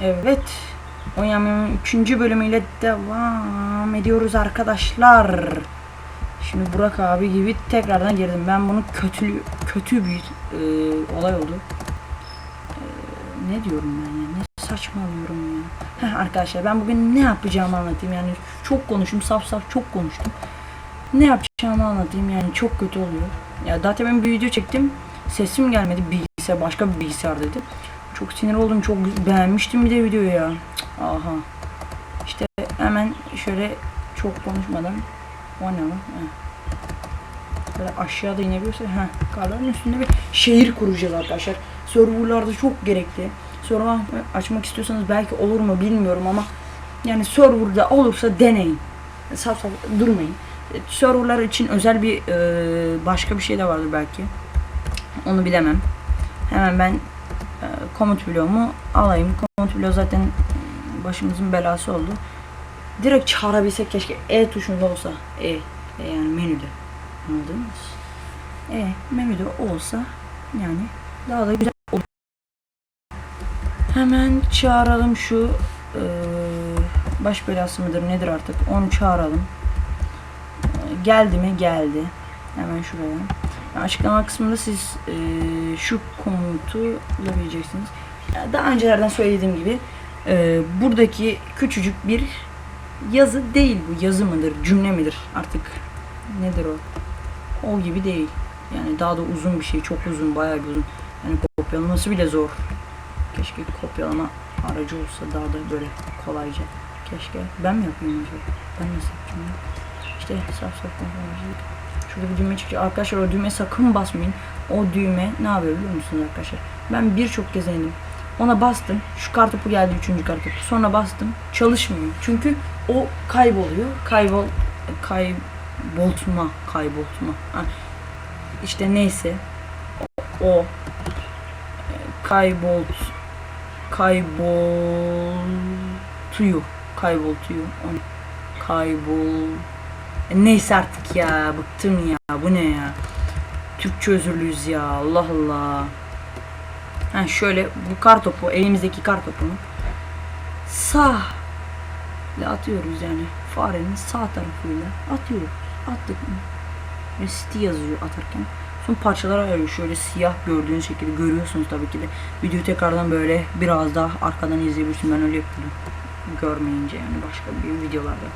Evet. Oynamanın 3. bölümüyle devam ediyoruz arkadaşlar. Şimdi Burak abi gibi tekrardan girdim. Ben bunu kötü kötü bir e, olay oldu. E, ne diyorum ben ya? Ne saçmalıyorum ya? Heh, arkadaşlar ben bugün ne yapacağımı anlatayım. Yani çok konuştum. Saf saf çok konuştum. Ne yapacağımı anlatayım. Yani çok kötü oluyor. Ya zaten ben bir video çektim. Sesim gelmedi. Bilgisayar başka bir bilgisayar dedi. Çok sinir oldum. Çok beğenmiştim bir de videoyu ya. Aha. İşte hemen şöyle çok konuşmadan o ne lan? Böyle aşağıda inebiliyorsa heh, karların üstünde bir şehir kuracağız arkadaşlar. Serverlarda çok gerekli. Server açmak istiyorsanız belki olur mu bilmiyorum ama yani serverda olursa deneyin. Saf saf durmayın. E, Serverlar için özel bir e, başka bir şey de vardır belki. Onu bilemem. Hemen ben komut bloğumu alayım. Komut bloğu zaten başımızın belası oldu. Direkt çağırabilsek keşke E tuşunda olsa. E, e yani menüde. Anladınız? E menüde olsa yani daha da güzel olur. Hemen çağıralım şu e, baş belası mıdır nedir artık onu çağıralım. E, geldi mi? Geldi. Hemen şuraya. Açıklama kısmında siz e, şu komutu bulabileceksiniz. Ya Daha öncelerden söylediğim gibi e, buradaki küçücük bir yazı değil bu. Yazı mıdır, cümle midir artık nedir o? O gibi değil. Yani daha da uzun bir şey, çok uzun, bayağı bir uzun. Yani kopyalaması bile zor. Keşke kopyalama aracı olsa daha da böyle kolayca. Keşke ben mi yapayım acaba? Ben nasıl yapacağım? ya? İşte saf saf konuşuyoruz. Şurada bir düğme çıkacak. Arkadaşlar o düğmeye sakın basmayın. O düğme ne yapıyor biliyor musunuz arkadaşlar? Ben birçok kez denedim. Ona bastım. Şu kartopu geldi üçüncü kartopu. Sonra bastım. Çalışmıyor. Çünkü o kayboluyor. Kaybol kayboltma. Kayboltma. İşte neyse. O, o e, kaybolt kayboltuyor. Kayboltuyor. Onu kaybol e, Neyse artık ya bıktım ya. Bu ne ya? Türkçe özürlüyüz ya Allah Allah. Ha şöyle bu kar topu elimizdeki kar topunu sağ ile atıyoruz yani. Farenin sağ tarafıyla atıyoruz. Attık ve city yazıyor atarken. Son parçalara ayırıyor şöyle siyah gördüğünüz şekilde görüyorsunuz tabii ki de. Videoyu tekrardan böyle biraz daha arkadan izleyebilirsiniz ben öyle yapıyordum. Görmeyince yani başka bir videolarda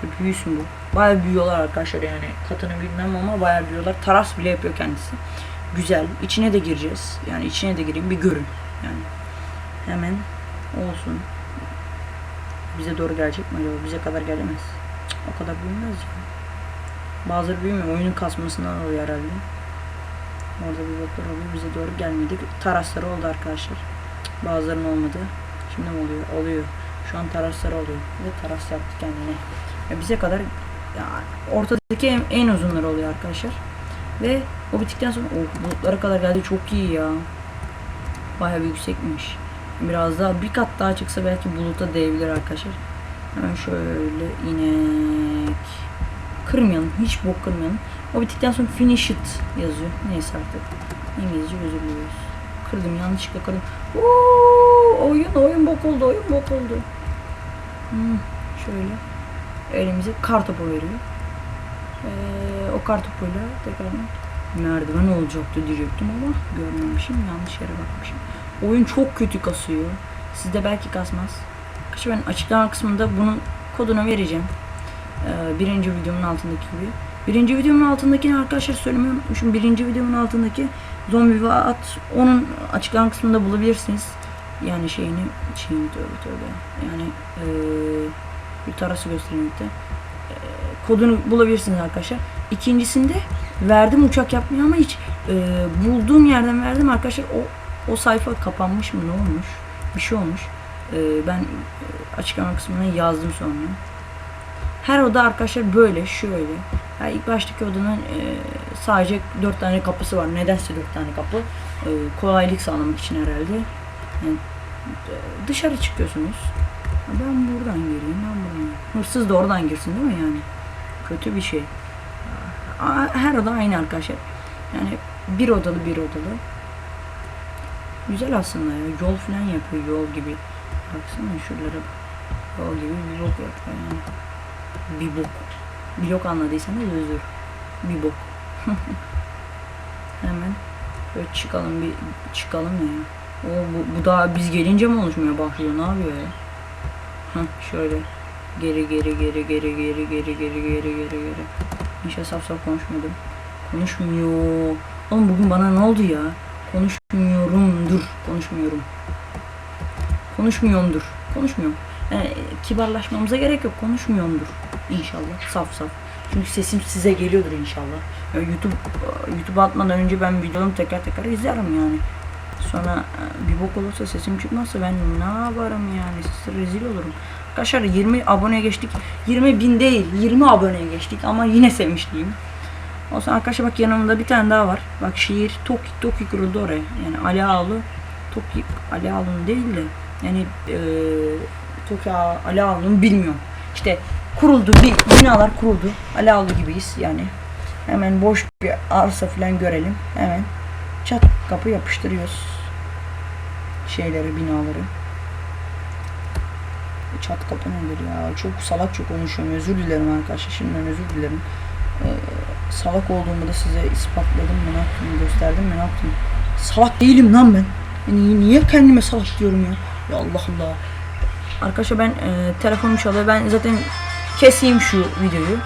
şu büyüsün bu. Bayağı büyüyorlar arkadaşlar yani. Katını bilmem ama bayağı büyüyorlar. Taras bile yapıyor kendisi. Güzel. İçine de gireceğiz. Yani içine de gireyim bir görün. Yani hemen olsun. Bize doğru gelecek mi acaba? Bize kadar gelemez. O kadar büyümez ya. Bazıları büyümüyor. Oyunun kasmasından oluyor herhalde. Orada bir botlar oluyor. Bize doğru gelmedi. Tarasları oldu arkadaşlar. Bazılarının olmadı. Şimdi mi oluyor? Oluyor. Şu an tarasları oluyor. Ve taras yaptı kendine. Bize kadar ya ortadaki en, en uzunları oluyor arkadaşlar. Ve o bittikten sonra oh, bulutlara kadar geldi çok iyi ya. Bayağı bir yüksekmiş. Biraz daha bir kat daha çıksa belki buluta değebilir arkadaşlar. Hemen şöyle inek. Kırmayalım. Hiç bok kırmayalım. O bittikten sonra finish it yazıyor. Neyse artık. İngilizce özür diliyoruz. Kırdım yanlışlıkla kırdım. Oo, oyun oyun bok oldu. Oyun bok oldu. Hmm, şöyle elimize kar topu veriyor. Ee, o kar topuyla tekrardan merdiven olacaktı diyecektim ama görmemişim. Yanlış yere bakmışım. Oyun çok kötü kasıyor. Sizde belki kasmaz. Arkadaşlar ben açıklama kısmında bunun kodunu vereceğim. Ee, birinci videomun altındaki gibi. Birinci videomun altındakini arkadaşlar söylemeyi unutmuşum. Birinci videomun altındaki zombi ve at onun açıklama kısmında bulabilirsiniz. Yani şeyini şeyini tövbe tövbe. Yani eee bir tarası göstereyim de. Ee, kodunu bulabilirsiniz arkadaşlar. İkincisinde verdim uçak yapmaya ama hiç e, bulduğum yerden verdim arkadaşlar. O o sayfa kapanmış mı ne olmuş? Bir şey olmuş. Ee, ben e, açıklama kısmına yazdım sonra. Her oda arkadaşlar böyle şöyle. Yani ilk baştaki odanın e, sadece dört tane kapısı var. Nedense dört tane kapı. E, kolaylık sağlamak için herhalde. Yani, e, dışarı çıkıyorsunuz. Ben buradan gireyim, ben. Hırsız da oradan girsin değil mi yani? Kötü bir şey. Her oda aynı arkadaşlar. Yani bir odalı bir odalı. Güzel aslında ya. Yol falan yapıyor yol gibi. Baksana şuralara. O gibi bir bok yok yani. Bir bok. Bir bok anladıysanız özür. Bir bok. Hemen böyle çıkalım bir çıkalım ya. O bu, bu daha biz gelince mi oluşmaya başlıyor? Ne yapıyor ya? Heh, şöyle geri geri geri geri geri geri geri geri geri geri. İnşallah saf saf konuşmadım. Konuşmuyor. Oğlum bugün bana ne oldu ya? Konuşmuyorum dur. Konuşmuyorum. Konuşmuyorumdur. Konuşmuyorum. Yani kibarlaşmamıza gerek yok. Konuşmuyorumdur. İnşallah. Saf saf. Çünkü sesim size geliyordur inşallah. Ya YouTube YouTube atmadan önce ben videolarımı tekrar tekrar izlerim yani. Sonra e, bir bok olursa sesim çıkmazsa ben ne yaparım yani size rezil olurum. Arkadaşlar 20 aboneye geçtik. 20 bin değil 20 aboneye geçtik ama yine sevinçliyim. O zaman arkadaşlar bak yanımda bir tane daha var. Bak şiir Toki Toki kuruldu oraya. Yani Ali Ağalı Toki Ali Ağalı'nın değil de yani e, Toki Ağa- Ali Ağalı'nın bilmiyorum. İşte kuruldu bir binalar kuruldu. Ali Ağalı gibiyiz yani. Hemen boş bir arsa falan görelim. Hemen çat kapı yapıştırıyoruz. Şeyleri binaları. Çat kapı nedir ya? Çok salakça konuşuyorum. Özür dilerim arkadaşlar. Şimdiden özür dilerim. Ee, salak olduğumu da size ispatladım ne yaptım gösterdim ne yaptım. Salak değilim lan ben. Yani niye kendime salak diyorum ya? Ya Allah Allah. Arkadaşlar ben e, telefonum çalıyor. Ben zaten keseyim şu videoyu.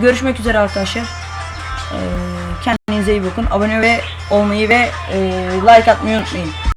Görüşmek üzere arkadaşlar. E, kendinize iyi bakın. Abone ve olmayı ve e, like atmayı unutmayın.